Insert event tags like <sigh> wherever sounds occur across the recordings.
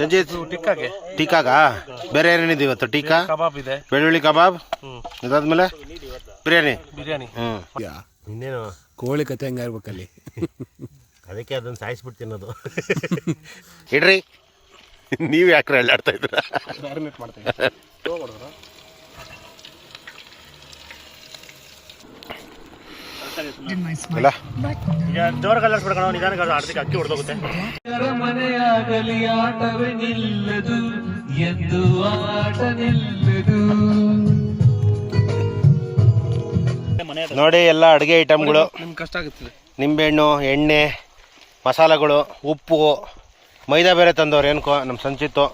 ರಂಜಿತ್ ಟಿಕ್ಕಾಗೆ? ಟೀಕಾಗಾ ಬೇರೆ ಏನೇನಿದೆ ಇವತ್ತು? ಟೀಕಾ ಕಬಾಬ್ ಇದೆ. ಬೆಳ್ಳುಳ್ಳಿ ಕಬಾಬ್? ಇದಾದ್ಮೇಲೆ ಬಿರಿಯಾನಿ. ಬಿರಿಯಾನಿ. ಹ್ಮ್. ಇನ್ನೇನು? ಕೋಳಿ ಕತೆ ಹಂಗಾರ್ಬೇಕಲ್ಲಿ ಅದಕ್ಕೆ ಅದನ್ನ ಸಾಯಿಸ್ಬಿಟ್ಟು ತಿನ್ನೋದು. ಇಡ್ರಿ. ನೀವು ಯಾಕ್ರೆ ಅಳ್ಳಾಡ್ತಾ ಇದ್ರ? ಮ್ಯಾರಿನೇಟ್ ಮಾಡ್ತೀವಿ ಇಲ್ಲ. ಜೋರಾಗಿ ಅಲ್ಲಾಡ್ಸ್ಬಿಡ್ಕಣ ನಿಧಾನಕ್ಕೆ ಆಡ್ತಿಗೆ ಅಕ್ಕಿ ಹೊಡೆದೋಗುತ್ತೆ. ಮನೆಯಾಗಲಿ ಆಟವೇ ನಿಲ್ಲದು, ಎಂದು ಆಟ ನಿಲ್ಲದು ನೋಡಿ ಎಲ್ಲ ಅಡುಗೆ ಐಟಮ್ಗಳು. ಕಷ್ಟ ಆಗುತ್ತದೆ ನಿಂಬೆಹಣ್ಣು, ಎಣ್ಣೆ, ಮಸಾಲೆಗಳು, ಉಪ್ಪು, ಮೈದಾ ಬೇರೆ ತಂದವ್ರು, ಏನ್ಕೋ ನಮ್ಮ ಸಂಚಿತ್ತು.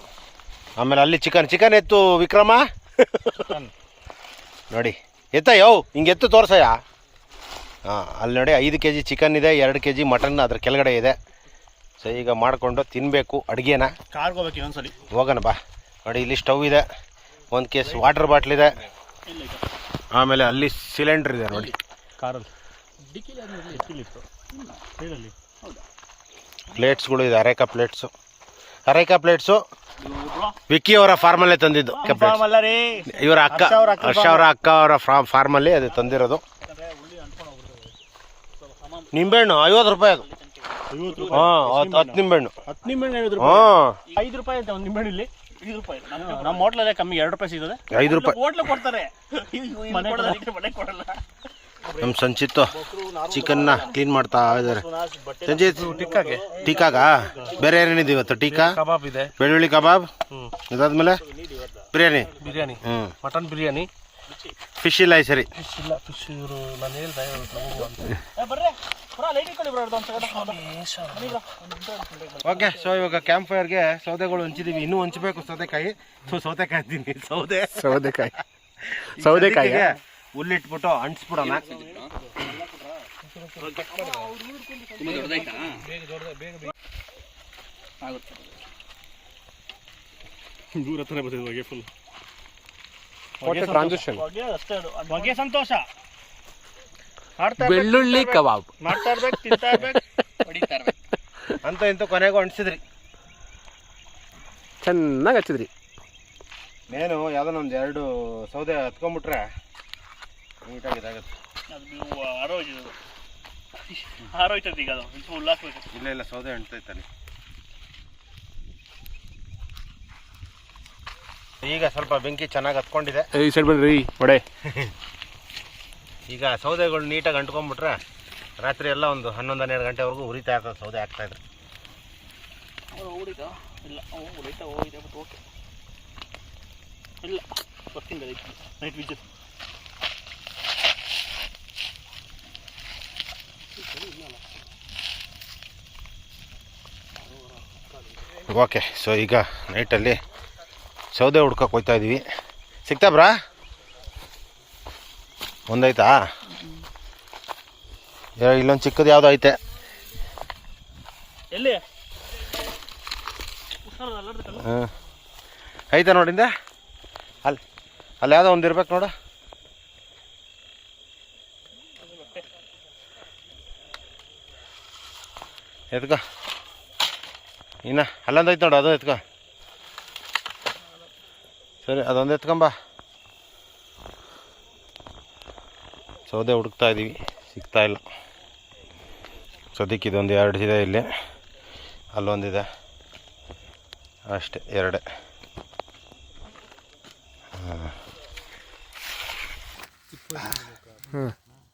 ಆಮೇಲೆ ಅಲ್ಲಿ ಚಿಕನ್ ಚಿಕನ್ ಎತ್ತು ವಿಕ್ರಮ? ನೋಡಿ. ಎತ್ತ, ಯೋ, ಹಿಂಗೆ ಎತ್ತು ತೋರ್ಸಯ್ಯ? ಹಾಂ, ಅಲ್ಲಿ ನೋಡಿ ಐದು ಕೆ ಜಿ ಚಿಕನ್ ಇದೆ, ಎರಡು ಕೆ ಜಿ ಮಟನ್ ಅದ್ರ ಕೆಳಗಡೆ ಇದೆ. ಸೊ ಈಗ ಮಾಡಿಕೊಂಡು ತಿನ್ನಬೇಕು ಅಡುಗೆನ. ಇನ್ನೊಂದ್ಸಲಿ. ಹೋಗೋಣ ಬಾ. ನೋಡಿ ಇಲ್ಲಿ ಸ್ಟವ್ ಇದೆ. ಒಂದು ಕೇಸ್ ವಾಟರ್ ಬಾಟ್ಲ್ ಇದೆ. ಆಮೇಲೆ ಅಲ್ಲಿ ಸಿಲಿಂಡರ್ ಇದೆ ನೋಡಿ. ಕಾರಲ್ಲಿ. ಪ್ಲೇಟ್ಸ್ಗಳು ಇದೆ areca plates areca plates Vicky ಅವರ ಫಾರ್ಮಲ್ಲೇ ತಂದಿದ್ದು ಇವರ ಅಕ್ಕ ಹರ್ಷ ಅವರ ಅಕ್ಕ ಹರ್ಷ ಅವರ ಅಕ್ಕ ಅವರ ಫಾರ್ಮಲ್ಲಿ ಅದು ತಂದಿರೋದು. ನಿಂಬೆಹಣ್ಣು ಐವತ್ತು ರೂಪಾಯಿ ಅದು. ಹಾಂ ಸಂಚಿತ್ತು ಹತ್ತು ನಿಂಬೆಹಣ್ಣು. ಹತ್ತು ನಿಂಬೆಹಣ್ಣು ಐವತ್ತು ರೂಪಾಯಿ. ಹಾಂ. ಐದು ರೂಪಾಯಿ ಅಂತ ಒಂದು ನಿಂಬೆಹಣ್ಣು ಇಲ್ಲಿ. ಐದು ರೂಪಾಯಿ. ನಮ್ಮ ನಮ್ಮ ಹೋಟ್ಲಲ್ಲೇ ಕಮ್ಮಿ ಎರಡು ರೂಪಾಯಿ ಸಿಗ್ತದೆ. ಐದು ರೂಪಾಯಿ. ಹೋಟ್ಲು ಕೊಡ್ತಾರೆ. ಮನೆ ಕೊಡಲ್ಲ ಮನೆ ಕೊಡಲ್ಲ. ನಮ್ಮ ಸಂಚಿತ್ತು ಚಿಕನ್ನ ಕ್ಲೀನ್ ಮಾಡ್ತಾ ಇದ್ದಾರೆ. ಸಂಜಿತ್ ಟಿಕ್ಕಾಗೆ. ಟೀಕಾಗ ಬೇರೆ ಏನೇನಿದೆ ಇವತ್ತು? ಟೀಕಾ ಕಬಾಬ್ ಇದೆ. ಬೆಳ್ಳುಳ್ಳಿ ಕಬಾಬ್? ಹ್ಮ್. ಇದಾದ್ಮೇಲೆ ಬಿರಿಯಾನಿ. ಬಿರಿಯಾನಿ. ಹ್ಞೂ ಮಟನ್ ಬಿರಿಯಾನಿ. ಫಿಶ್ ಇಲ್ಲ ಈ ಸರಿ. ಫಿಶ್ ಇಲ್ಲ ಫಿಶ್ ಇವರು ನಾನು ಹೇಳ್ದೆ ಇವ್ರು ತಗೊಂಡು ಅಂತ. ಬರ್ರೆ. ಬರೋ ಲೈಟ್ ಇಟ್ಕೊಳ್ಳಿ ಬರೋ ಒಂದು ಓಕೆ ಸೊ ಇವಾಗ ಕ್ಯಾಂಪ್ ಫೈರ್ಗೆ ಸೌದೆಗಳು ಹಂಚಿದೀವಿ. ಇನ್ನೂ ಹಂಚಬೇಕು ಸೌದೆಕಾಯಿ. ಸೊ ಸೌದೆಕಾಯಿ ಅಂತೀನಿ ಸೌದೆ. ಸೌದೆಕಾಯಿ. ಸೌದೆಕಾಯಿ. ಹುಲ್ಲಿಟ್ಬಿಟ್ಟು ಅಂಟಿಸ್ಬಿಡೋಣ ದೂರ ಹೊಗೆ ಫುಲ್ ಹೊಗೆ ಸಂತೋಷ. ಬೆಳ್ಳುಳ್ಳಿ ಕಬಾಬ್. ಮಾಡ್ತಾ ಇರ್ಬೇಕು ತಿಂತಾ ಇರ್ಬೇಕು ಹೊಡಿತಾ ಇರ್ಬೇಕು. ಅಂತ ಇಂತ ಕೊನೆಗೂ ಅಂಟಿಸಿದ್ರಿ ಚೆನ್ನಾಗಿ ಹಚ್ಚಿದ್ರಿ. ಮೇನು ಯಾವ್ದೋ ನಮ್ದು ಎರಡು ಸೌದೆ ಹತ್ಕೊಂಡ್ಬಿಟ್ರೆ ನೀಟಾಗಿ ಇದಾಗುತ್ತೆ. ಅದು ನೀವು ಆರೋಗ್ಯ ಈಗ ಅದು ಉಲ್ಲಾಸ ಬೇಕು ಇಲ್ಲ ಇಲ್ಲ ಸೌದೆ ಅಂಟ್ತೈತಾನೆ ಈಗ ಸ್ವಲ್ಪ ಬೆಂಕಿ ಚೆನ್ನಾಗಿ ಹತ್ಕೊಂಡಿದೆ. ಈ ಸೈಡ್ ಬನ್ರಿ ಒಡೆ. <laughs> ಈಗ ಸೌದೆಗಳು ನೀಟಾಗಿ ಅಂಟ್ಕೊಂಡ್ಬಿಟ್ರೆ ರಾತ್ರಿ ಎಲ್ಲ ಒಂದು ಹನ್ನೊಂದು ಹನ್ನೆರಡು ಗಂಟೆವರೆಗೂ ಉರಿತಾ ಇರ್ತದೆ ಸೌದೆ ಹಾಕ್ತಾ ಇದ್ರೆ. ಅವ್ರು ಹೊಡಿತಾ ಇಲ್ಲ ಹೋಗಿದೆ ಬಟ್ ಓಕೆ ಇಲ್ಲ ಬರ್ತೀನಿ ಅದಕ್ಕೆ ನೈಟ್ ವಿಜತ್ ಓಕೆ ಸೊ ಈಗ ನೈಟಲ್ಲಿ ಸೌದೆ ಹುಡ್ಕಕ್ಕೆ ಹೋಗ್ತಾ ಇದ್ದೀವಿ ಸಿಗ್ತಾ ಬ್ರಾ? ಒಂದೈತಾ ಏ, ಇಲ್ಲೊಂದು ಚಿಕ್ಕದು ಯಾವುದೋ ಐತೆ. ಎಲ್ಲಿ? ಐತೆ ನೋಡಿಂದ ಅಲ್ಲಿ ಅಲ್ಲಿ ಯಾವುದೋ ಒಂದು ಇರ್ಬೇಕು ನೋಡು. ಎತ್ಕ. ಇನ್ನ ಅಲ್ಲೊಂದು ಐತೆ ನೋಡು ಅದು ಎತ್ಕೋ. ಸರಿ ಅದೊಂದು ಎತ್ಕೊಂಬ ಸೌದೆ ಹುಡುಕ್ತಾ ಇದ್ದೀವಿ, ಸಿಗ್ತಾ ಇಲ್ಲ. ಸದ್ಯಕ್ಕೆ ಇದೊಂದು ಎರಡು ಇದೆ ಇಲ್ಲಿ. ಅಲ್ಲೊಂದಿದೆ. ಅಷ್ಟೇ, ಎರಡೇ.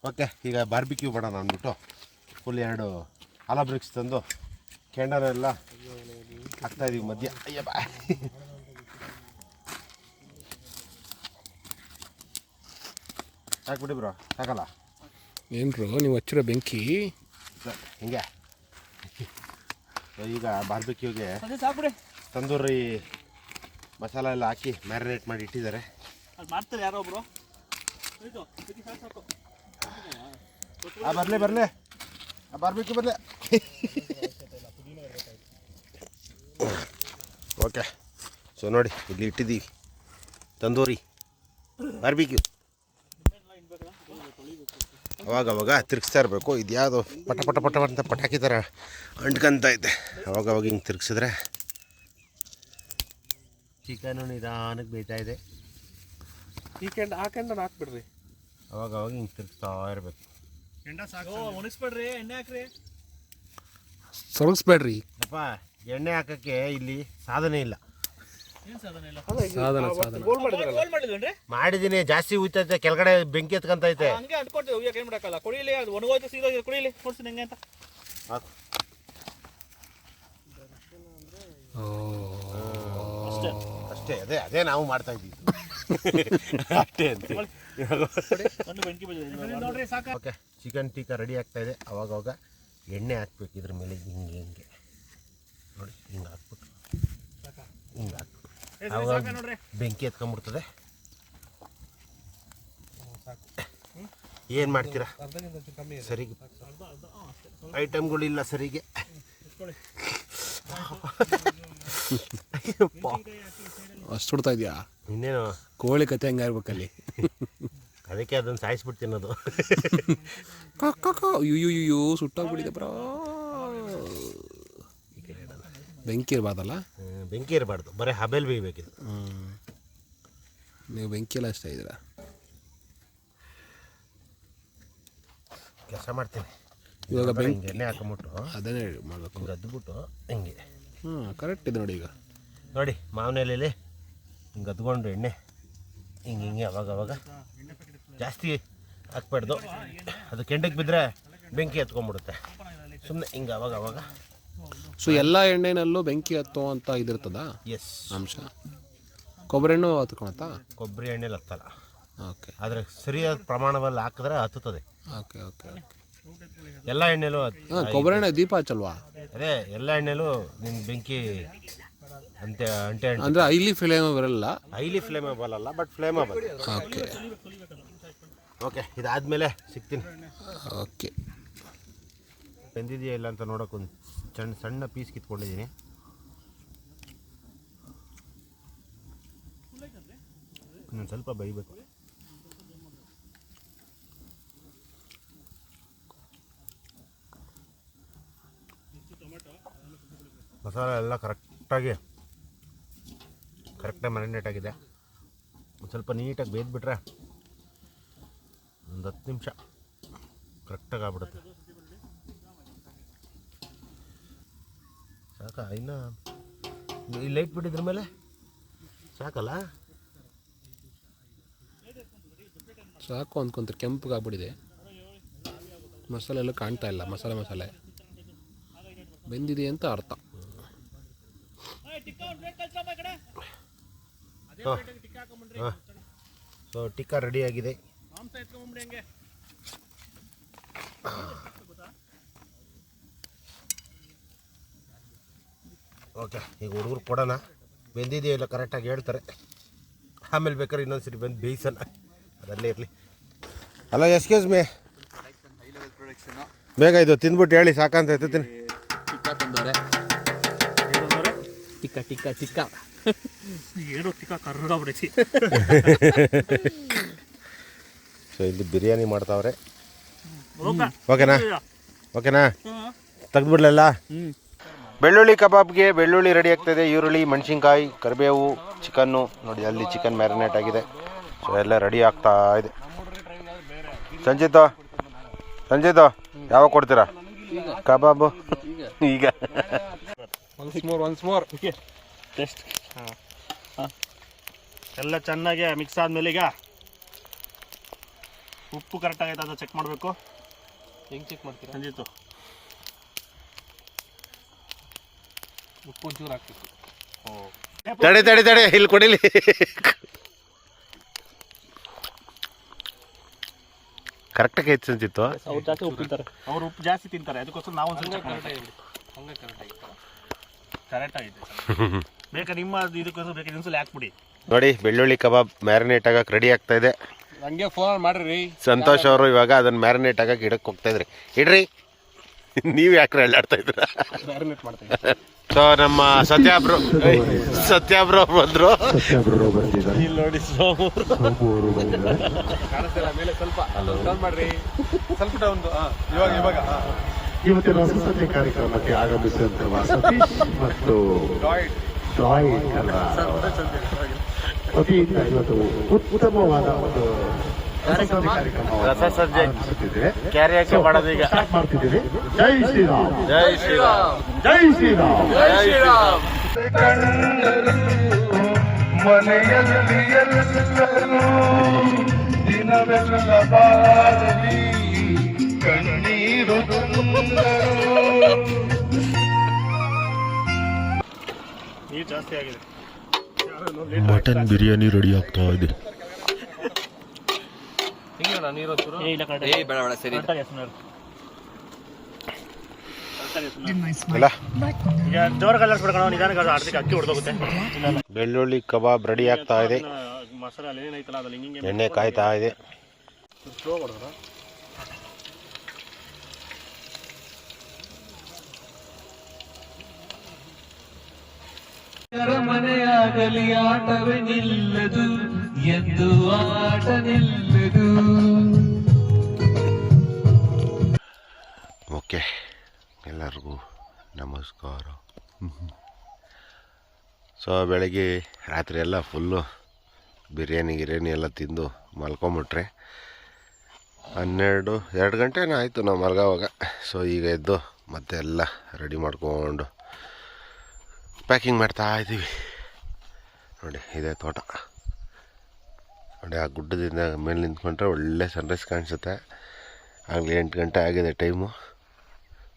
ಓಕೆ, ಈಗ ಬಾರ್ಬಿಕ್ಯೂ ಮಾಡೋಣ ಅಂದ್ಬಿಟ್ಟು ಫುಲ್ ಎರಡು ಅಲಾ ಬ್ರಿಕ್ಸ್ ತಂದು ಕ್ಯಾಂಡಲ್ ಹಾಕ್ತಾಯಿದ್ದೀವಿ ಮಧ್ಯ. ಅಯ್ಯ ಬಾ ಹಾಕ್ಬಿಡಿ ಬ್ರೋ ಸಾಕಲ್ಲ ಏನ್ರು ನೀವು ಹಚ್ಚಿರೋ ಬೆಂಕಿ? ಹಿಂಗೆ. ಈಗ ಬಾರ್ಬಿಕ್ಯೂಗೆ ತಂದೂರಿ ಮಸಾಲ ಎಲ್ಲ ಹಾಕಿ ಮ್ಯಾರಿನೇಟ್ ಮಾಡಿ ಇಟ್ಟಿದ್ದಾರೆ. ಮಾಡ್ತಾರೆ ಯಾರೋ ಒಬ್ರು ಆ ಬರಲಿ ಬರಲಿ. ಆ ಬಾರ್ಬಿಕ್ಯೂ ಬರಲಿ. ಓಕೆ. ಸೊ ನೋಡಿ ಇಲ್ಲಿ ಇಟ್ಟಿದ್ದೀವಿ. ತಂದೂರಿ ಬಾರ್ಬಿಕ್ಯೂ. ಅವಾಗ ಅವಾಗ ತಿರ್ಗಿಸ್ತಾ ಇರಬೇಕು. ಇದು ಯಾವುದು ಪಟ ಪಟ ಪಟ ಅಂತ ಪಟಾಕಿ ಥರ ಅಂಟ್ಕೊಂತ ಐತೆ ಅವಾಗ ಅವಾಗ ಹಿಂಗೆ ತಿರ್ಗಿಸಿದ್ರೆ ಚಿಕನು ನಿಧಾನಕ್ಕೆ ಬೇಯ್ತಾ ಇದೆ. ಚಿಕೆಂಡ್ ಕೆಂಡ ಆ ಕೆಂಡ ಹಾಕ್ಬಿಡ್ರಿ. ಅವಾಗ ಅವಾಗ ಹಿಂಗೆ ತಿರ್ಗಿಸ್ತಾ ಇರಬೇಕು. ಒಣಗಿಸ್ಬೇಡ್ರಿ ಎಣ್ಣೆ ಹಾಕ್ರಿ. ಸೊರಗಿಸ್ಬೇಡ್ರಿ ಅಪ್ಪ ಎಣ್ಣೆ ಹಾಕೋಕ್ಕೆ ಇಲ್ಲಿ ಸಾಧನೆ ಇಲ್ಲ. ಸಾಧನೆ ಸಾಧನ. ಸಾಧನ. ಗೋಲ್ ಮಾಡಿದ್ರಲ್ಲ? ಗೋಲ್ ಮಾಡಿದ್ವೇನ್ರಿ ಮಾಡಿದ್ದೀನಿ ಜಾಸ್ತಿ ಉಯ್ತೈತೆ ಕೆಳಗಡೆ ಬೆಂಕಿ ಎತ್ಕೊಂತೈತೆ ಹಂಗೆ ಅನ್ಕೊಡ್ತೀವಿ ಉಯ್ಯಕ್ಕೆ ಏನು ಮಾಡಕ್ಕಲ್ಲ. ಕುಡಿಲಿ ಅದು ಒಣಗೋಯ್ತು ಸೀದೋಗಿ ಕುಡಿಲಿ ಕೊಡ್ಸಿ ನಿಂಗೆ ಅಂತ. ಅಷ್ಟೇ ಅಷ್ಟೇ ಅದೇ ಅದೇ ನಾವು ಮಾಡ್ತಾ ಇದ್ದೀವಿ. <laughs> ಅಷ್ಟೇ ಅಂತ. ಒಂದು ಬೆಂಕಿ ಬಿದ್ದಿದೆ ನೋಡ್ರಿ ಸಾಕ. ಓಕೆ ಚಿಕನ್ ಟೀಕಾ ರೆಡಿ ಆಗ್ತಾ ಇದೆ. ಅವಾಗವಾಗ ಅವಾಗ ಎಣ್ಣೆ ಹಾಕ್ಬೇಕು ಇದ್ರ ಮೇಲೆ ಹಿಂಗೆ ಹಿಂಗೆ. ನೋಡಿ ಹಿಂಗೆ ಹಾಕ್ಬೇಕು. ಹಿಂಗೆ ಹಾಕ್ಬಿಟ್ಟು ಬೆಂಕಿ ಎತ್ಕೊಂಡ್ಬಿಡ್ತದೆ. ಏನು ಮಾಡ್ತೀರಾ? ಸರಿಗೆ ಐಟಮ್ಗಳಿಲ್ಲ ಸರಿಗೆ. ಅಷ್ಟು ಸುಡ್ತಾ ಇದೆಯಾ? ಇನ್ನೇನು? ಕೋಳಿ ಕತೆ ಹಂಗಾರ್ಬೇಕಲ್ಲಿ ಅದಕ್ಕೆ ಅದನ್ನು ಸಾಯಿಸ್ಬಿಡ್ತೀನಿ ಅದು. ಯು ಅಯ್ಯೋ ಯು ಸುಟ್ಟೋಗ್ಬಿಟ್ಟಿದೆ ಬ್ರೋ. ಬೆಂಕಿ ಇರಬಾರ್ದಲ್ಲ? ಬೆಂಕಿ ಇರಬಾರ್ದು. ಬರೀ ಹಬೆಲ್ ಬೇಯ್ಬೇಕಿದು. ಹ್ಞೂ ನೀವು ಬೆಂಕಿ ಎಲ್ಲ ಅಷ್ಟೇ ಇದ್ದೀರಾ? ಕೆಲಸ ಮಾಡ್ತೀನಿ. ಇವಾಗ ಬೆಂಕಿ ಹಿಂಗೆ ಎಣ್ಣೆ ಹಾಕೊಂಬಿಟ್ಟು ಅದನ್ನೇ ಮಾಡಬೇಕು. ಗದ್ದುಬಿಟ್ಟು ಅದ್ಬಿಟ್ಟು ಹಿಂಗೆ. ಹ್ಞೂ ಕರೆಕ್ಟ್ ಇದೆ ನೋಡಿ ಈಗ. ನೋಡಿ ಮಾವಿನ ಎಲೆಯಲ್ಲಿ ಹಿಂಗೆ ಗದ್ಕೊಂಡು ಎಣ್ಣೆ ಹಿಂಗೆ ಹಿಂಗೆ ಅವಾಗ ಅವಾಗ ಜಾಸ್ತಿ ಹಾಕ್ಬಾರ್ದು. ಅದು ಕೆಂಡಕ್ಕೆ ಬಿದ್ದರೆ ಬೆಂಕಿ ಹತ್ಕೊಂಡ್ಬಿಡುತ್ತೆ ಸುಮ್ಮನೆ ಹಿಂಗೆ ಅವಾಗ ಅವಾಗ ಸೊ ಎಲ್ಲ ಎಣ್ಣೆನಲ್ಲೂ ಬೆಂಕಿ ಹತ್ತೋ ಅಂತ ಇದಿರ್ತದ? ಎಸ್ ಅಂಶ. ಕೊಬ್ಬರಿ ಎಣ್ಣೆ ಹತ್ಕೊಳತ್ತಾ? ಕೊಬ್ಬರಿ ಎಣ್ಣೆಲಿ ಹತ್ತಲ್ಲ ಓಕೆ ಆದರೆ ಸರಿಯಾದ ಪ್ರಮಾಣದಲ್ಲಿ ಹಾಕಿದ್ರೆ ಹತ್ತುತ್ತದೆ. ಓಕೆ ಓಕೆ ಓಕೆ ಎಲ್ಲ ಎಣ್ಣೆಲೂ ಹತ್- ಹಾಂ ಕೊಬ್ಬರಿ ಎಣ್ಣೆ ದೀಪ ಹಚ್ಚಲ್ವಾ? ಅದೇ ಎಲ್ಲ ಎಣ್ಣೆಲೂ ನಿನ್ನ ಬೆಂಕಿ ಅಂತೆ ಅಂಟೆ ಅಂಟೆ. ಅಂದರೆ ಐಲಿ ಫ್ಲೇಮ್ ಬರಲ್ಲ ಹೈಲಿ ಫ್ಲೇಮಬಲ್ ಅಲ್ಲ ಬಟ್ ಫ್ಲೇಮಬಲ್ ಓಕೆ ಓಕೆ ಇದಾದ್ಮೇಲೆ ಸಿಗ್ತೀನಿ. ಓಕೆ ಬೆಂದಿದೆಯಾ ಇಲ್ಲ ಅಂತ ನೋಡೋಕೆ ಒಂದು ಸಣ್ಣ ಸಣ್ಣ ಪೀಸ್ ಕಿತ್ಕೊಂಡಿದ್ದೀನಿ. ಇನ್ನೊಂದು ಸ್ವಲ್ಪ ಬೇಯಬೇಕು ಮಸಾಲ ಎಲ್ಲ ಕರೆಕ್ಟಾಗಿ ಕರೆಕ್ಟಾಗಿ ಮ್ಯಾರಿನೇಟ್ ಆಗಿದೆ. ಒಂದು ಸ್ವಲ್ಪ ನೀಟಾಗಿ ಬೇಯ್ದುಬಿಟ್ರೆ ಒಂದು ಹತ್ತು ನಿಮಿಷ ಕರೆಕ್ಟಾಗಿ ಆಗ್ಬಿಡುತ್ತೆ. ಸಾಕಾ? ಇನ್ನು ಈ ಲೈಟ್ ಬಿಟ್ಟಿದ್ರ ಮೇಲೆ? ಸಾಕಲ್ಲ? ಸಾಕು ಅಂದ್ಕೊಂತಾರೆ ಕೆಂಪಗಾಗ್ಬಿಟ್ಟಿದೆ ಮಸಾಲೆ ಎಲ್ಲ ಕಾಣ್ತಾ ಇಲ್ಲ ಮಸಾಲೆ ಮಸಾಲೆ. ಬೆಂದಿದೆ ಅಂತ ಅರ್ಥ. ಸೊ ಟಿಕ್ಕ ರೆಡಿ ಆಗಿದೆ ಮಾಂಸ ಎತ್ಕೊಂಡ್ಬಿಡಿ ಹಂಗೆ ಓಕೆ ಈಗ ಹುಡುಗರು ಕೊಡೋಣ. ಬೆಂದಿದೆಯೋ ಇಲ್ಲ ಕರೆಕ್ಟಾಗಿ ಹೇಳ್ತಾರೆ. ಆಮೇಲೆ ಬೇಕಾದ್ರೆ ಇನ್ನೊಂದು ಸರಿ ಬಂದು ಬೇಯಿಸೋಣ. ಅದಲ್ಲೇ ಇರಲಿ. ಅಲ್ಲ ಎಸ್ಕ್ಯೂಸ್ ಮೇ ಬೇಗ ಇದು ತಿಂದ್ಬಿಟ್ಟು ಹೇಳಿ ಸಾಕಂತ ಎತ್ತೀನಿ ಟಿಕ್ಕ ಟಿಕ್ಕ ಚಿಕ್ಕ. ಏನು ಕರ್ನಾಟಕ ಸೊ ಇಲ್ಲಿ ಬಿರಿಯಾನಿ ಮಾಡ್ತಾವ್ರೆ. ಓಕೆನಾ? ಓಕೆನಾ? ತೆಗೆದ್ಬಿಡ್ಲಲ್ಲ ಬೆಳ್ಳುಳ್ಳಿ ಕಬಾಬ್ಗೆ ಬೆಳ್ಳುಳ್ಳಿ ರೆಡಿ ಆಗ್ತಾಯಿದೆ ಈರುಳ್ಳಿ ಮೆಣಸಿನ್ಕಾಯಿ ಕರಿಬೇವು ಚಿಕನ್ನು. ನೋಡಿ ಅಲ್ಲಿ ಚಿಕನ್ ಮ್ಯಾರಿನೇಟ್ ಆಗಿದೆ. ಸೊ ಎಲ್ಲ ರೆಡಿ ಆಗ್ತಾ ಇದೆ. ಸಂಜಿತ ಸಂಜಿತ ಯಾವಾಗ ಕೊಡ್ತೀರಾ? ಕಬಾಬು? ಈಗ. Once more once more test ಹಾಂ. ಎಲ್ಲ ಚೆನ್ನಾಗಿ ಮಿಕ್ಸ್ ಆದಮೇಲೆ ಈಗ ಉಪ್ಪು ಕರೆಕ್ಟ್ ಆಗೈತೆ ಅಂತ ಚೆಕ್ ಮಾಡಬೇಕು. ಹೆಂಗೆ ಚೆಕ್ ಮಾಡ್ತೀರಾ? ಸಂಜಿತ್ತು ಉಪ್ಪು ಒಂಚೂರು ಹಾಕ್ಬೇಕು ತಡೆ ತಡೆ ತಡೆ ಇಲ್ಲಿ ಕೊಡಿಲಿ ಕರೆಕ್ಟಾಗಿ ಹೆಚ್ಚು ಸಂಜಿತ್ತು ಅವ್ರು ಜಾಸ್ತಿ ಉಪ್ಪು ತಿಂತಾರೆ ಅವ್ರು ಉಪ್ಪು ಜಾಸ್ತಿ ತಿಂತಾರೆ. ಅದಕ್ಕೋಸ್ಕರ ನಾವು ಒಂದು ಹಂಗೆ ಕರೆಕ್ಟ್ ಹಂಗೆ ಕರೆಕ್ಟ್ ಆಗಿತ್ತು ಕರೆಕ್ಟ್ ಆಗಿದೆ. ಬೇಕಾ ನಿಮ್ಮ ಇದಕ್ಕೋಸ್ಕರ ಬೇಕಾದ್ರೆ ಇನ್ನೊಂದ್ಸಲ ಹಾಕ್ಬಿಡಿ. ನೋಡಿ ಬೆಳ್ಳುಳ್ಳಿ ಕಬಾಬ್ ಮ್ಯಾರಿನೇಟ್ ಆಗಕ್ಕೆ ರೆಡಿ ಆಗ್ತಾ ಇದೆ. ಹಂಗೆ ಫೋನ್ ಮಾಡ್ರಿ. ಸಂತೋಷ್ ಅವರು ಇವಾಗ ಅದನ್ನ ಮ್ಯಾರಿನೇಟ್ ಆಗಕ್ಕೆ ಇಡಕ್ಕೆ ಹೋಗ್ತಾ ಇದ್ರಿ. ಇಡ್ರಿ. <laughs> ನೀವು ಯಾಕ್ರೆ ಅಳ್ಳಾಡ್ತಾ ಇದ್ರ ಮ್ಯಾರಿನೇಟ್ ಮಾಡ್ತೀನಿ ಸೊ ನಮ್ಮ ಸತ್ಯಾಬ್ರು ಸತ್ಯಾಬ್ರು ಬಂದ್ರು. ಇಲ್ಲಿ ನೋಡಿ ಸೋಮು ಕಾಣಿಸ್ತಿಲ್ಲ ಮೇಲೆ ಸ್ವಲ್ಪ ಡೌನ್ ಮಾಡ್ರಿ. ಸ್ವಲ್ಪ ಡೌನ್ ಇವಾಗ ಇವಾಗ ಇವತ್ತಿನ ಸತ್ಯ ಕಾರ್ಯಕ್ರಮಕ್ಕೆ ಆಗಮಿಸಿದಂತಹ ಸತೀಶ್ ಮತ್ತು ಸಾಯಿ ವತಿಯಿಂದ ಇವತ್ತು ಉತ್ತಮವಾದ ಒಂದು ರಸಸಂಜೆ ಕಾರ್ಯಕ್ರಮವನ್ನು ಈಗ. ಮಾಡ್ತಿದ್ದೀವಿ. ಜೈ ಶ್ರೀರಾಮ್. ಜೈ ಶ್ರೀರಾಮ್. ಜೈ ಶ್ರೀರಾಮ್. ಜೈ ಶ್ರೀರಾಮ್. ಮನೆಯಲ್ಲಿ ಎಲ್ಲರೂ ದಿನವೆಲ್ಲ ಬಾರಲಿ ಕಣ್ಣೀರು ತುಂದರು ನೀರು ಜಾಸ್ತಿ ಆಗಿದೆ. ಮಟನ್ ಬಿರಿಯಾನಿ ರೆಡಿ ಆಗ್ತಾ ಇದೆ. ಹಿಂಗಿಲ್ಲ ನೀರು ಒಂಚೂರು ಏ ಇಲ್ಲ ಕರೆಕ್ಟ್ ಏ ಬೇಡ ಬೇಡ ಸರಿ ಕರೆಕ್ಟಾಗಿ ಎಸ್ನರ್ ಅಲ್ಲ ಈಗ ಜೋರ ಕಲ್ಲರ್ಸ್ಬಿಡ್ಕಣ ನಿಧಾನಕ್ಕೆ ಅರ್ಧಕ್ಕೆ ಅಕ್ಕಿ ಹೊಡೆದೋಗುತ್ತೆ ಇಲ್ಲ ಇಲ್ಲ ಬೆಳ್ಳುಳ್ಳಿ ಕಬಾಬ್ ರೆಡಿ ಆಗ್ತಾ ಇದೆ. ಮಸಾಲೆ ಅಲ್ಲಿ ಏನೈತಲ್ಲ ಅದ್ರಲ್ಲಿ ಹಿಂಗೆ ಹಿಂಗೆ ಎಣ್ಣೆ ಕಾಯ್ತಾ ಇದೆ. ಸ್ಲೋ ಹೊಡೆದ್ರ ಮನೆಯಾಗಲಿ ಆಟವೇ ನಿಲ್ಲದು ಎಂದು ಆಟ ನಿಲ್ಲದು ಓಕೆ ಎಲ್ಲರಿಗೂ ನಮಸ್ಕಾರ ಸೊ ಬೆಳಗ್ಗೆ ರಾತ್ರಿ ಎಲ್ಲ ಫುಲ್ಲು ಬಿರಿಯಾನಿ, ಗಿರಿಯಾನಿ ಎಲ್ಲ ತಿಂದು ಮಲ್ಕೊಂಬಿಟ್ರೆ ಹನ್ನೆರಡು, ಎರಡು ಗಂಟೆನೇ ಆಯಿತು ನಾವು ಮಲ್ಗೋವಾಗ. ಸೊ ಈಗ ಎದ್ದು ಮತ್ತೆ ಎಲ್ಲ ರೆಡಿ ಮಾಡ್ಕೊಂಡು ಪ್ಯಾಕಿಂಗ್ ಮಾಡ್ತಾ ಇದ್ದೀವಿ. ನೋಡಿ, ಇದೇ ತೋಟ. ನೋಡಿ, ಆ ಗುಡ್ಡದಿಂದ ಮೇಲೆ ನಿಂತ್ಕೊಂಡ್ರೆ ಒಳ್ಳೆ ಸನ್ರೈಸ್ ಕಾಣಿಸುತ್ತೆ. ಆಗಲೇ ಎಂಟು ಗಂಟೆ ಆಗಿದೆ ಟೈಮು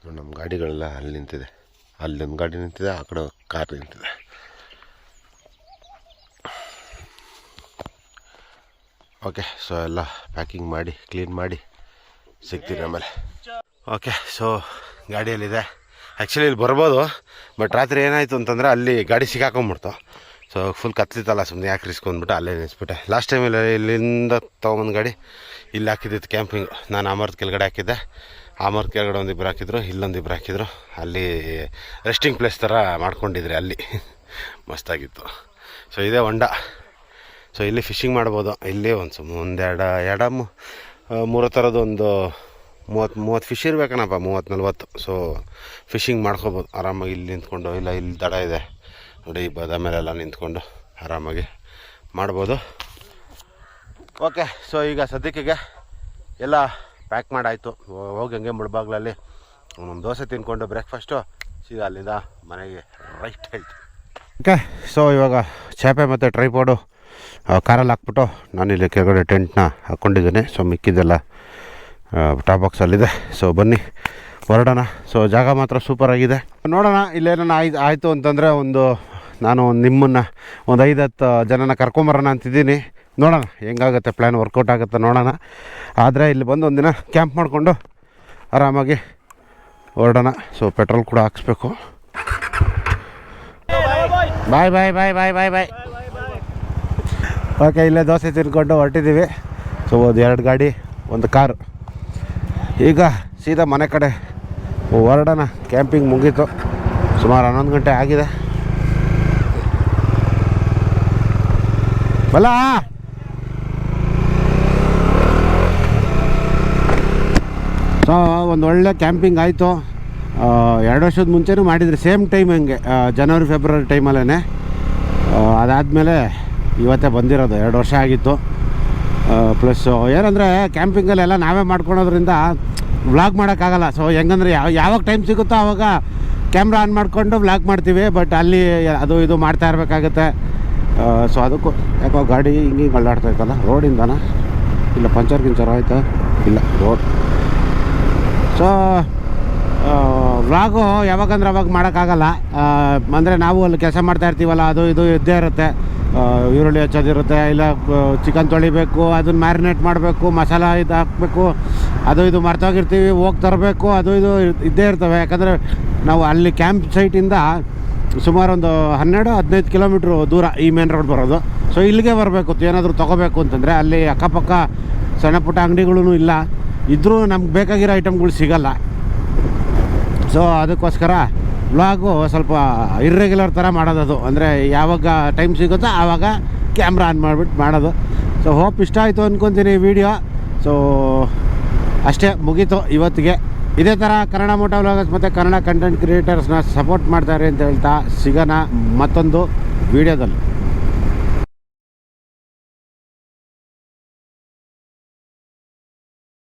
ನೋಡಿ, ನಮ್ಮ ಗಾಡಿಗಳೆಲ್ಲ ಅಲ್ಲಿ ನಿಂತಿದೆ. ಅಲ್ಲೊಂದು ಗಾಡಿ ನಿಂತಿದೆ, ಆ ಕಡೆ ಕಾರ್ ನಿಂತಿದೆ. ಓಕೆ ಸೊ ಎಲ್ಲ ಪ್ಯಾಕಿಂಗ್ ಮಾಡಿ ಕ್ಲೀನ್ ಮಾಡಿ ಸಿಗ್ತೀನಿ ಆಮೇಲೆ ಓಕೆ ಸೊ ಗಾಡಿಯಲ್ಲಿದೆ. ಆ್ಯಕ್ಚುಲಿ ಇಲ್ಲಿ ಬರ್ಬೋದು ಬಟ್ ರಾತ್ರಿ ಏನಾಯಿತು ಅಂತಂದರೆ ಅಲ್ಲಿ ಗಾಡಿ ಸಿಕ್ಕಾಕೊಂಬಿಡ್ತು. ಸೊ ಫುಲ್ ಕತ್ಲಿತ್ತಲ್ಲ ಸುಮ್ಮನೆ ಯಾಕೆ ರಿಸ್ಕ್ ಅಂದ್ಬಿಟ್ಟು ಅಲ್ಲೇ ನಿಲ್ಲಿಸ್ಬಿಟ್ಟೆ ಲಾಸ್ಟ್ ಟೈಮ್ ಇಲ್ಲ, ಇಲ್ಲಿಂದ ತೊಗೊಂಬಂದು ಗಾಡಿ, ಇಲ್ಲಿ ಹಾಕಿದ್ದಿತ್ತು ಕ್ಯಾಂಪಿಂಗ್ ನಾನು ಅಮರ್ತ್ ಕೆಳಗಡೆ ಹಾಕಿದ್ದೆ. ಅಮರ್ತ್ ಕೆಳಗಡೆ ಒಂದು ಇಬ್ಬರು ಹಾಕಿದ್ರು, ಇಲ್ಲೊಂದು ಇಬ್ಬರು ಹಾಕಿದ್ರು. ಅಲ್ಲಿ ರೆಸ್ಟಿಂಗ್ ಪ್ಲೇಸ್ ಥರ ಮಾಡ್ಕೊಂಡಿದ್ರಿ ಅಲ್ಲಿ. <laughs> ಮಸ್ತಾಗಿತ್ತು. ಸೊ ಇದೇ ಹೊಂಡ. ಸೊ ಇಲ್ಲಿ ಫಿಶಿಂಗ್ ಮಾಡ್ಬೋದು. ಇಲ್ಲಿ ಒಂದು ಸುಮ್ಮ ಒಂದೆರಡು ಎರಡು ಮೂರು ಥರದ್ದು ಒಂದು ಮೂವತ್ತು ಮೂವತ್ತು ಫಿಶ್ ಇರ್ಬೇಕನಪ್ಪ ಮೂವತ್ತು ನಲ್ವತ್ತು. ಸೊ ಫಿಶಿಂಗ್ ಮಾಡ್ಕೋಬೋದು. ಆರಾಮಾಗಿ ಇಲ್ಲಿ ನಿಂತ್ಕೊಂಡು, ಇಲ್ಲ, ಇಲ್ಲಿ ದಡ ಇದೆ. ನೋಡಿ ಈ ಬದ ಮೇಲೆಲ್ಲ ನಿಂತ್ಕೊಂಡು ಆರಾಮಾಗಿ ಮಾಡ್ಬೋದು. ಓಕೆ, ಸೊ ಈಗ ಸದ್ಯಕ್ಕೆ ಎಲ್ಲ ಪ್ಯಾಕ್ ಮಾಡಾಯಿತು. ಹೋಗಿ ಹಂಗೆ ಮುಳ್ಬಾಗ್ಲಲ್ಲಿ ಒಂದು ದೋಸೆ ತಿನ್ಕೊಂಡು ಬ್ರೇಕ್ಫಾಸ್ಟು ಸೀದಾ ಅಲ್ಲಿಂದ ಮನೆಗೆ ರೈಟ್ ಹೇಳ್ತೀನಿ. ಓಕೆ, ಸೊ ಇವಾಗ ಚಾಪೆ ಮತ್ತು ಟ್ರೈಪೋಡು ಕಾರಲ್ಲಿ ಹಾಕ್ಬಿಟ್ಟು ಇಲ್ಲಿ ಕೆಳಗಡೆ ಟೆಂಟ್ನ ಹಾಕ್ಕೊಂಡಿದ್ದೀನಿ ಸೊ ಮಿಕ್ಕಿದ್ದೆಲ್ಲ ಟಾಪ್ ಬಾಕ್ಸಲ್ಲಿದೆ ಸೊ ಬನ್ನಿ, ಹೊರಡೋಣ. ಸೊ ಜಾಗ ಮಾತ್ರ ಸೂಪರ್ ಆಗಿದೆ. ನೋಡೋಣ ಇಲ್ಲೇನ ಆಯ್ತು ಆಯಿತು ಅಂತಂದರೆ ಒಂದು ನಾನು ನಿಮ್ಮನ್ನು ಒಂದು ಐದು, ಹತ್ತು ಜನನ ಕರ್ಕೊಂಬರೋಣ ಅಂತಿದ್ದೀನಿ. ನೋಡೋಣ, ಹೆಂಗಾಗುತ್ತೆ ಪ್ಲ್ಯಾನ್ ವರ್ಕೌಟ್ ಆಗುತ್ತೆ ನೋಡೋಣ. ಆದರೆ ಇಲ್ಲಿ ಬಂದು ಒಂದಿನ ಕ್ಯಾಂಪ್ ಮಾಡಿಕೊಂಡು ಆರಾಮಾಗಿ ಹೊರಡೋಣ. ಸೊ ಪೆಟ್ರೋಲ್ ಕೂಡ ಹಾಕ್ಸ್ಬೇಕು. ಬಾಯ್ ಬಾಯ್ ಬಾಯ್ ಬಾಯ್ ಬಾಯ್ ಬಾಯ್ ಓಕೆ ಇಲ್ಲೇ ದೋಸೆ ತಿನ್ಕೊಂಡು ಹೊರಟಿದ್ದೀವಿ. ಸೊ ಒಂದು ಎರಡು ಗಾಡಿ, ಒಂದು ಕಾರು. ಈಗ ಸೀದಾ ಮನೆ ಕಡೆ ಹೊರಡೋಣ. ಕ್ಯಾಂಪಿಂಗ್ ಮುಗೀತು. ಸುಮಾರು ಹನ್ನೊಂದು ಗಂಟೆ ಆಗಿದೆ. ಬಲ್ಲ ಸೊ ಒಂದು ಒಳ್ಳೆ ಕ್ಯಾಂಪಿಂಗ್ ಆಯಿತು. ಎರಡು ವರ್ಷದ ಮುಂಚೆನೂ ಮಾಡಿದ್ರೆ ಸೇಮ್ ಟೈಮ್ ಹಂಗೆ ಜನವರಿ ಫೆಬ್ರವರಿ ಟೈಮಲ್ಲೇ ಅದಾದಮೇಲೆ ಇವತ್ತೇ ಬಂದಿರೋದು, ಎರಡು ವರ್ಷ ಆಗಿತ್ತು. ಪ್ಲಸ್ ಏನಂದರೆ ಕ್ಯಾಂಪಿಂಗಲ್ಲೆಲ್ಲ ನಾವೇ ಮಾಡ್ಕೊಳೋದ್ರಿಂದ ವ್ಲಾಗ್ ಮಾಡೋಕ್ಕಾಗಲ್ಲ. ಸೊ ಹೆಂಗಂದ್ರೆ ಯಾವ, ಯಾವಾಗ ಟೈಮ್ ಸಿಗುತ್ತೋ ಆವಾಗ ಕ್ಯಾಮ್ರಾ ಆನ್ ಮಾಡಿಕೊಂಡು ವ್ಲಾಗ್ ಮಾಡ್ತೀವಿ ಬಟ್ ಅಲ್ಲಿ ಅದು, ಇದು ಮಾಡ್ತಾ ಇರಬೇಕಾಗುತ್ತೆ. ಸೊ ಅದಕ್ಕೂ ಯಾಕೋ ಗಾಡಿ ಹಿಂಗೆ ಹಿಂಗೆ ಅಲ್ಲಾಡ್ತಾ ಇತ್ತಲ್ಲ, ರೋಡಿಂದನ? ಇಲ್ಲ ಪಂಚರ್ ಗಿಂಚರ್ ಆಯ್ತಾ? ಇಲ್ಲ, ರೋಡ್. ಸೊ ವ್ಲಾಗು ಯಾವಾಗಂದ್ರೆ ಅವಾಗ ಮಾಡೋಕ್ಕಾಗಲ್ಲ. ಅಂದರೆ ನಾವು ಅಲ್ಲಿ ಕೆಲಸ ಮಾಡ್ತಾ ಇರ್ತೀವಲ್ಲ, ಅದು ಇದು ಇದ್ದೇ ಇರುತ್ತೆ. ಈರುಳ್ಳಿ ಹಚ್ಚೋದಿರುತ್ತೆ, ಇಲ್ಲ ಚಿಕನ್ ತೊಳಿಬೇಕು, ಅದನ್ನ ಮ್ಯಾರಿನೇಟ್ ಮಾಡಬೇಕು, ಮಸಾಲ ಇದು ಹಾಕಬೇಕು, ಅದು ಇದು ಮರ್ತೋಗಿರ್ತೀವಿ, ಹೋಗಿ ತರಬೇಕು, ಅದು ಇದು ಇದ್ದೇ ಇರ್ತವೆ. ಯಾಕಂದರೆ ನಾವು ಅಲ್ಲಿ ಕ್ಯಾಂಪ್ ಸೈಟಿಂದ ಸುಮಾರು ಒಂದು ಹನ್ನೆರಡು, ಹದಿನೈದು ಕಿಲೋಮೀಟ್ರ್ ದೂರ ಈ ಮೇನ್ ರೋಡ್ ಬರೋದು. ಸೊ ಇಲ್ಲಿಗೆ ಬರಬೇಕು ಏನಾದರೂ ತೊಗೋಬೇಕು ಅಂತಂದರೆ ಅಲ್ಲಿ ಅಕ್ಕಪಕ್ಕ ಸಣ್ಣ ಪುಟ್ಟ ಅಂಗಡಿಗಳೂ ಇಲ್ಲ. ಇದ್ದರೂ ನಮ್ಗೆ ಬೇಕಾಗಿರೋ ಐಟಮ್ಗಳು ಸಿಗಲ್ಲ. ಸೊ ಅದಕ್ಕೋಸ್ಕರ ವ್ಲಾಗು ಸ್ವಲ್ಪ ಇರ್ರೆಗ್ಯುಲರ್ ಥರ ಮಾಡೋದದು ಅದು. ಅಂದರೆ ಯಾವಾಗ ಟೈಮ್ ಸಿಗುತ್ತೋ ಆವಾಗ ಕ್ಯಾಮ್ರಾ ಆನ್ ಮಾಡಿಬಿಟ್ಟು ಮಾಡೋದು. ಸೊ ಹೋಪ್ ಇಷ್ಟ ಆಯಿತು ಅಂದ್ಕೊತೀನಿ ವಿಡಿಯೋ ಸೊ ಅಷ್ಟೇ ಮುಗೀತು ಇವತ್ತಿಗೆ. ಇದೇ ಥರ ಕನ್ನಡ ಮೋಟೋ ವ್ಲಾಗರ್ಸ್ ಮತ್ತು ಕನ್ನಡ ಕಂಟೆಂಟ್ ಕ್ರಿಯೇಟರ್ಸ್ನ ಸಪೋರ್ಟ್ ಮಾಡ್ತಾರೆ ಅಂತ ಹೇಳ್ತಾ ಸಿಗೋಣ ಮತ್ತೊಂದು ವಿಡಿಯೋದಲ್ಲಿ.